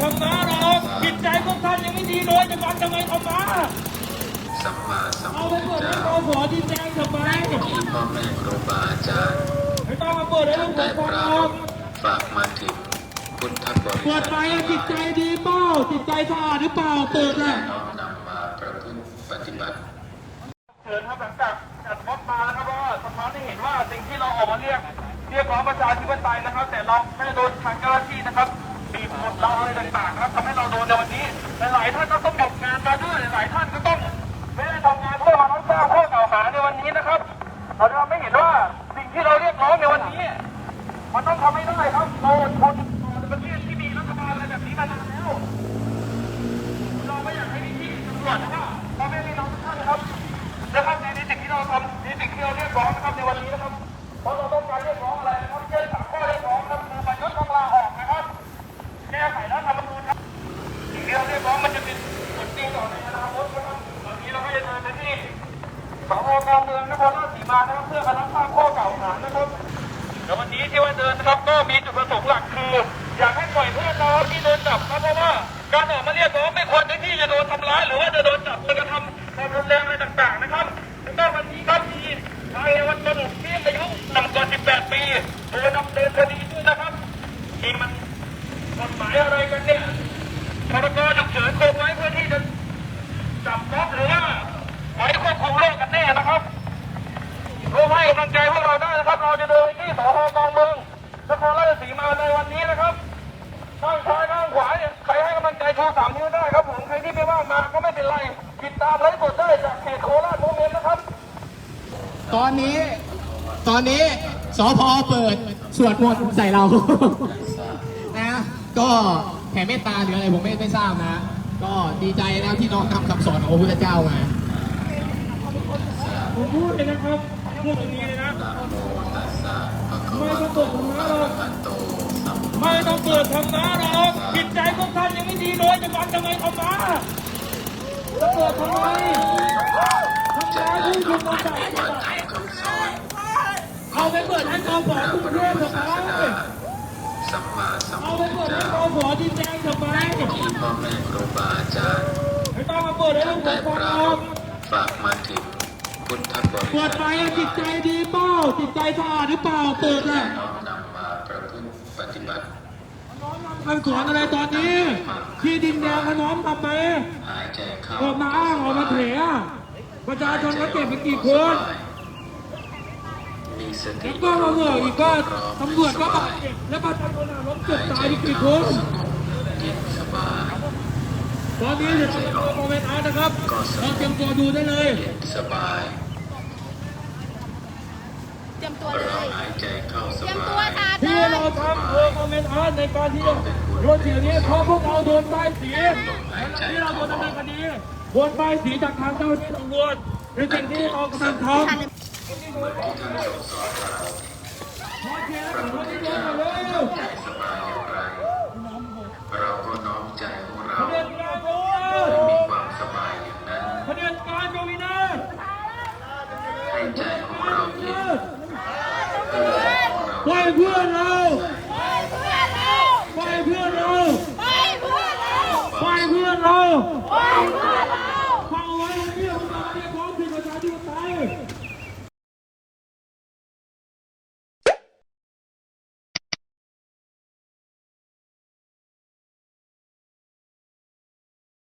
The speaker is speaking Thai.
ธรรมะหรอกจิตใจพวกท่านยังไม่ดีเลยจะฟังทำไมธรรมะสัมมาสัมเอาพุไปทธเปิดให้เจ้ากอขอที่แจ้งทำไมที่พ่อแม่ครูบาอาจารย์ไม่ต้องมาเปิดให้ลูกผได้มฟังปหรารอก ภฝากมาถึงพุทธบริเปิษัดทไปอะจิตใจดีเปล่าจิตใจสะอาดหรือเปล่าเปิดอะน้อมนำมาประพฤติปฏิบัติเชิญครับหลังจากจัดม็อบมานะครับว่าสะท้อนให้เห็นว่าสิ่งที่เราออกมาเรียก เรียกร้องประชาธิปไตยนะครับ แต่เราไม่ได้โดนทางเจ้าหน้าที่นะครับบีบ กดเราอะไรต่างๆนะครับทำให้เราโดนในวันนี้หลายท่านก็ต้องหยุดงานมาด้วยหลายท่านก็ต้องไม่ได้ทำงานเพื่อมารับทราบข้อกล่าวหาในวันนี้นะครับ เราจะไม่เห็นว่าสิ่งที่เราเรียกร้องในวันนี้ มันต้องทำให้ได้ครับเรา สพการเมืองนครราชสีมานะครับเพื่อมารับทราบข้อกล่าวหานะครับแต่ววันนี้ที่ว่าเดินนะครับก็มีจุดประสงค์หลักคือ อยากให้ปล่อยเพื่อนเราที่โดนจับครับเพราะว่าการออกมาเรียกร้องไม่ควร ม่ว่างมาก็ไม่เป็นไร ติดตามไลฟ์สดได้จากเพจโคราชโมเมนต์นะครับ ตอนนี้ ตอนนี้สพเปิดสวดมนต์ใส่เรา นะก็แผ่เมตตาหรืออะไรผมไม่ไม่ทราบนะ ก็ดีใจนะที่น้องนำคำสอนของพระพุทธเจ้ามาผมพูดเลยนะครับพูดตรงนี้เลยนะนะโมตัสสะภะคะไม่วะต้องโตเปิดธรรมะหรอกอะระหะโตสัมมาไม่ต้องเปิดธรรมะหรอกจิตใจพวกท่านยังไม่ดีเลยจะฟังทำไมธรรมะ จะเปิดทำไมทำร้ายผู้น้ชุอมนุมนำปฏิบัติตามคำสอนเอาไปเปิดให้กองขอพระทุกบรเรื่องมทำไมเอาไปเปิดให้เจ้ากองขอที่แจ้งทำไมที่พ่อแม่ครูบาอาจารย์ไม่ต้องมาเปิดให้ลูกหลานฟังฝากมาถึงพุทธบริษัทเปิดไปจิตใจดีเปล่าจิตใจสะอาดหรือเปล่าเปิดอะน้อมนำมาประพฤติปฏิบัติ คำสอนอะไรตอนนี้ ที่ดินแดงเขาน้อมทำไหมหายใจเข้าออกมาอ้างออกมาเถอะประชาชนเขาเก็บไปกี่คนมีสติแล้วก็มาเหอะอีกก็ตำรวจก็มาเก็บแล้วประชาชนอะล้มเจ็บตายไปกี่คนเย็นสบายตอนนี้เดี๋ยวเราจะโมเมนต์อาร์ตนะครับเราเตรียมตัวดูได้เลยเย็นสบายเตรียมตัวเลเรายหายใจเข้าสเตรียมบาตัวยค่ะ ทำเออโมเมนต์อาร์ตในการที่จะโดนสีนี้เพราะพวกเราโดนป้ายสีที่เราโดนดำเนินคดีโดนป้ายสีจากทางเจ้าหน้าที่ตำรวจเป็นสิ่งที่เรากำลังทำที่ท่านทรงสอเฉียร์และขอที่โดนมาเลย ไปเพื่อนเราไปเพื่อนเราไปเพื่อนเราไฟังไว้เราไปเพื่องของการเรียกร้องสิทธิประชาธิปไตย